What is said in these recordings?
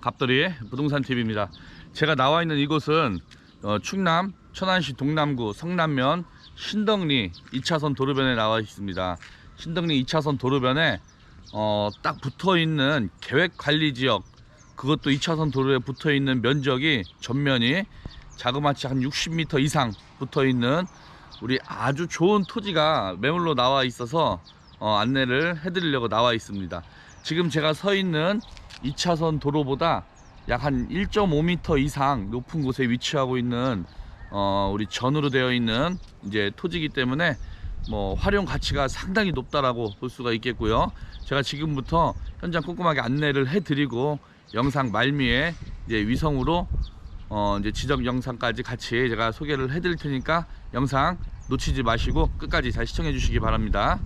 갑돌이 부동산 TV입니다. 제가 나와 있는 이곳은 어, 충남 천안시 동남구 성남면 신덕리 2차선 도로변에 나와 있습니다. 신덕리 2차선 도로변에 어, 딱 붙어 있는 계획 관리 지역 그것도 2차선 도로에 붙어 있는 면적이 전면이 자그마치 한 60m 이상 붙어 있는 우리 아주 좋은 토지가 매물로 나와 있어서 어, 안내를 해드리려고 나와 있습니다. 지금 제가 서 있는 2차선 도로보다 약 한 1.5m 이상 높은 곳에 위치하고 있는 어, 우리 전으로 되어 있는 이제 토지이기 때문에 뭐 활용 가치가 상당히 높다라고 볼 수가 있겠고요. 제가 지금부터 현장 꼼꼼하게 안내를 해드리고 영상 말미에 이제 위성으로 어, 이제 지적 영상까지 같이 제가 소개를 해드릴 테니까 영상 놓치지 마시고 끝까지 잘 시청해 주시기 바랍니다.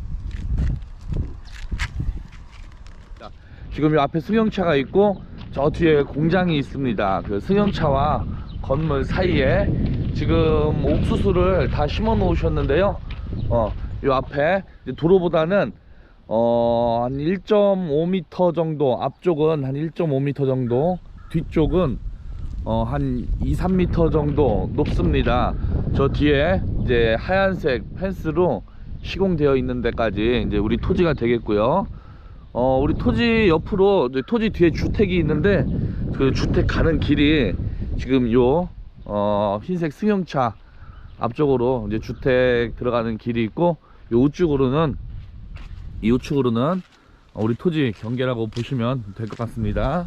자, 지금 이 앞에 승용차가 있고 저 뒤에 공장이 있습니다. 그 승용차와 건물 사이에 지금 옥수수를 다 심어 놓으셨는데요. 어, 이 앞에 도로보다는 어, 한 1.5m 정도 앞쪽은 한 1.5m 정도 뒤쪽은 어, 한 2, 3m 정도 높습니다. 저 뒤에 이제 하얀색 펜스로 시공되어 있는 데까지 이제 우리 토지가 되겠고요. 어, 우리 토지 옆으로 토지 뒤에 주택이 있는데 그 주택 가는 길이 지금 요 어, 흰색 승용차 앞쪽으로 이제 주택 들어가는 길이 있고 요 우측으로는 이 우측으로는 우리 토지 경계라고 보시면 될 것 같습니다.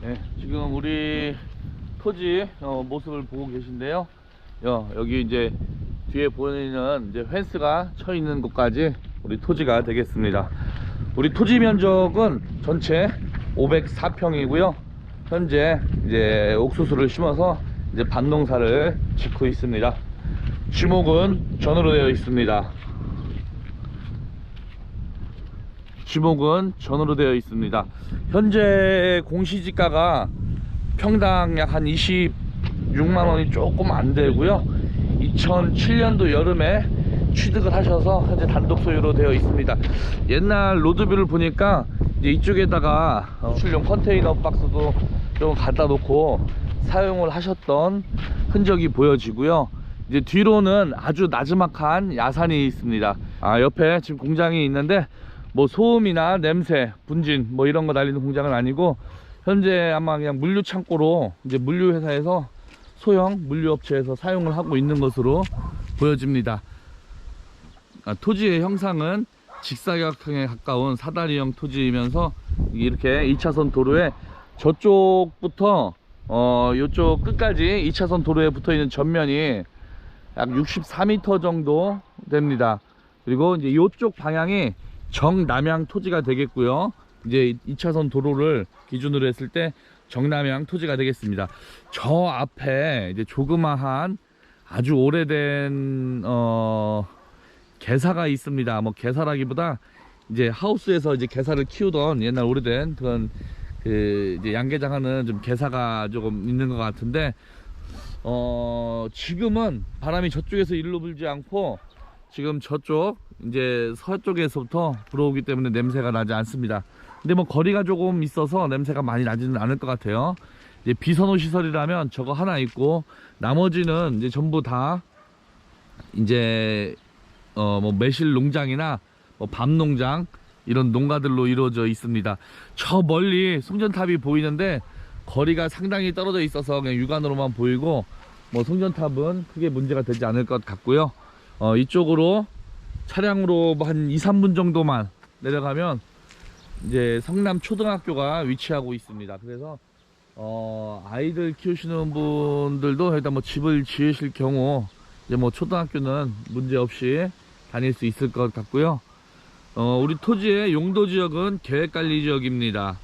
네, 지금 우리 토지 어, 모습을 보고 계신데요. 여, 여기 이제 뒤에 보이는 이제 펜스가 쳐 있는 곳까지 우리 토지가 되겠습니다. 우리 토지 면적은 전체 504평이고요. 현재 이제 옥수수를 심어서 이제 반농사를 짓고 있습니다. 지목은 전으로 되어 있습니다. 지목은 전으로 되어 있습니다. 현재 공시지가가 평당 약 한 26만 원이 조금 안 되고요. 2007년도 여름에 취득을 하셔서 현재 단독 소유로 되어 있습니다. 옛날 로드뷰를 보니까 이제 이쪽에다가 어, 출용 컨테이너 박스도 좀 갖다 놓고 사용을 하셨던 흔적이 보여지고요. 이제 뒤로는 아주 나지막한 야산이 있습니다. 아, 옆에 지금 공장이 있는데 뭐 소음이나 냄새, 분진 뭐 이런 거 날리는 공장은 아니고 현재 아마 그냥 물류 창고로 이제 물류 회사에서 소형 물류 업체에서 사용을 하고 있는 것으로 보여집니다. 아, 토지의 형상은 직사각형에 가까운 사다리형 토지이면서 이렇게 2차선 도로에 저쪽부터 어 요쪽 끝까지 2차선 도로에 붙어 있는 전면이 약 64m 정도 됩니다. 그리고 이제 이쪽 방향이 정남향 토지가 되겠고요. 이제 2차선 도로를 기준으로 했을 때 정남향 토지가 되겠습니다. 저 앞에 이제 조그마한 아주 오래된 어 개사가 있습니다. 뭐 개사라기보다 이제 하우스에서 이제 개사를 키우던 옛날 오래된 그런 그 이제 양계장 하는 좀 개사가 조금 있는 것 같은데 어 지금은 바람이 저쪽에서 일로 불지 않고 지금 저쪽 이제 서쪽에서부터 불어오기 때문에 냄새가 나지 않습니다. 근데 뭐 거리가 조금 있어서 냄새가 많이 나지는 않을 것 같아요. 이제 비선호 시설이라면 저거 하나 있고 나머지는 이제 전부 다 이제 어 뭐 매실 농장이나 뭐 밤 농장 이런 농가들로 이루어져 있습니다. 저 멀리 송전탑이 보이는데 거리가 상당히 떨어져 있어서 그냥 육안으로만 보이고 뭐 송전탑은 크게 문제가 되지 않을 것 같고요. 어 이쪽으로 차량으로 뭐한 2, 3분 정도만 내려가면 이제 성남 초등학교가 위치하고 있습니다. 그래서 어 아이들 키우시는 분들도 일단 뭐 집을 지으실 경우 이제 뭐 초등학교는 문제 없이 다닐 수 있을 것 같고요. 어 우리 토지의 용도 지역은 계획 관리 지역입니다.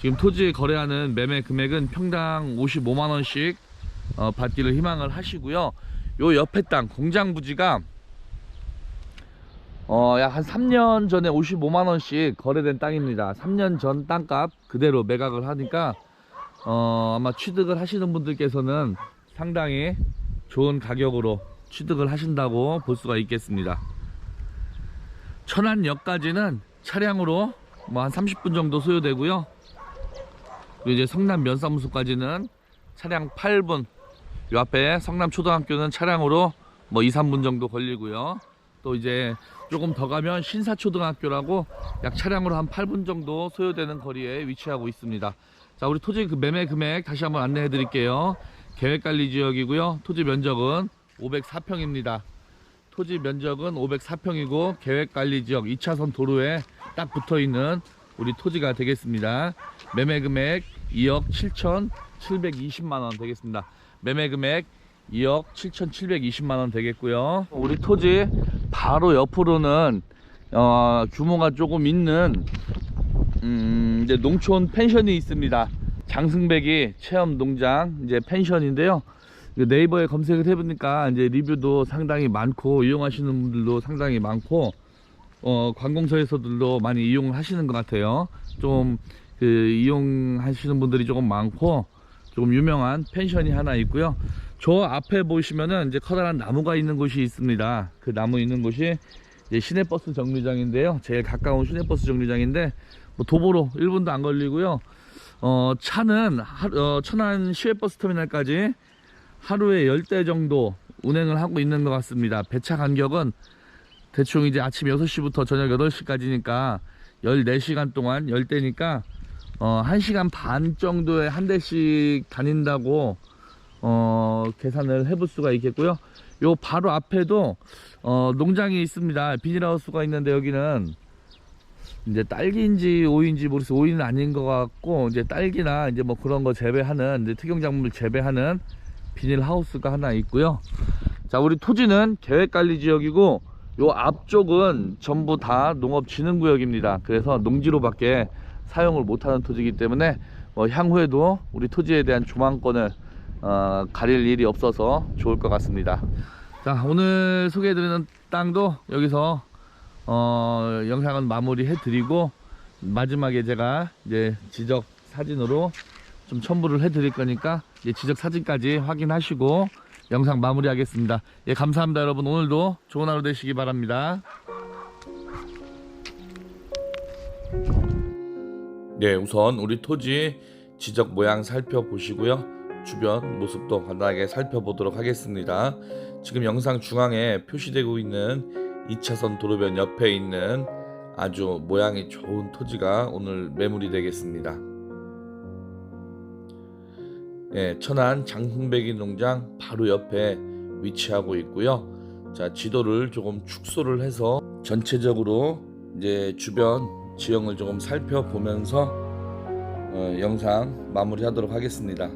지금 토지 거래하는 매매 금액은 평당 55만 원씩 어, 받기를 희망을 하시고요. 요 옆에 땅 공장 부지가 어, 약 한 3년 전에 55만 원씩 거래된 땅입니다. 3년 전 땅값 그대로 매각을 하니까 어, 아마 취득을 하시는 분들께서는 상당히 좋은 가격으로 취득을 하신다고 볼 수가 있겠습니다. 천안역까지는 차량으로 뭐 한 30분 정도 소요되고요. 그리고 이제 성남 면사무소까지는 차량 8분. 요 앞에 성남 초등학교는 차량으로 뭐 2, 3분 정도 걸리고요. 또 이제 조금 더 가면 신사초등학교라고 약 차량으로 한 8분 정도 소요되는 거리에 위치하고 있습니다. 자, 우리 토지 그 매매 금액 다시 한번 안내해 드릴게요. 계획관리 지역이고요. 토지 면적은 504평입니다. 토지 면적은 504평이고 계획관리 지역 2차선 도로에 딱 붙어 있는 우리 토지가 되겠습니다. 매매 금액 2억 7,720만 원 되겠습니다. 매매 금액 2억 7,720만 원 되겠고요. 우리 토지 바로 옆으로는 어, 규모가 조금 있는 음, 이제 농촌 펜션이 있습니다. 장승배기 체험 농장 이제 펜션인데요. 그 네이버에 검색을 해보니까 이제 리뷰도 상당히 많고 이용하시는 분들도 상당히 많고 어, 관공서에서들도 많이 이용을 하시는 것 같아요. 좀 그 이용하시는 분들이 조금 많고 조금 유명한 펜션이 하나 있고요. 저 앞에 보시면은 이제 커다란 나무가 있는 곳이 있습니다. 그 나무 있는 곳이 시내버스 정류장인데요. 제일 가까운 시내버스 정류장인데 뭐 도보로 1분도 안 걸리고요. 어, 차는 하, 어, 천안 시외버스 터미널까지 하루에 10대 정도 운행을 하고 있는 것 같습니다. 배차 간격은 대충 이제 아침 6시부터 저녁 8시까지니까 14시간 동안 10대니까 어, 1시간 반 정도에 한 대씩 다닌다고 어, 계산을 해볼 수가 있겠고요. 요 바로 앞에도 어, 농장이 있습니다. 비닐하우스가 있는데 여기는 이제 딸기인지 오이인지 모르겠어요. 오이는 아닌 것 같고 이제 딸기나 이제 뭐 그런 거 재배하는 이제 특용 작물 재배하는 비닐하우스가 하나 있고요. 자, 우리 토지는 계획관리 지역이고 요 앞쪽은 전부 다 농업진흥구역입니다. 그래서 농지로밖에 사용을 못하는 토지이기 때문에 뭐 향후에도 우리 토지에 대한 조망권을 어, 가릴 일이 없어서 좋을 것 같습니다. 자, 오늘 소개해드리는 땅도 여기서 어, 영상은 마무리 해 드리고 마지막에 제가 이제 지적 사진으로 좀 첨부를 해 드릴 거니까 이제 지적 사진까지 확인하시고 영상 마무리하겠습니다. 예, 감사합니다, 여러분. 오늘도 좋은 하루 되시기 바랍니다. 네, 우선 우리 토지 지적 모양 살펴보시고요. 주변 모습도 간단하게 살펴보도록 하겠습니다. 지금 영상 중앙에 표시되고 있는 2차선 도로변 옆에 있는 아주 모양이 좋은 토지가 오늘 매물이 되겠습니다. 예, 천안 장흥배기 농장 바로 옆에 위치하고 있고요. 자, 지도를 조금 축소를 해서 전체적으로 이제 주변 지형을 조금 살펴보면서 어, 영상 마무리하도록 하겠습니다.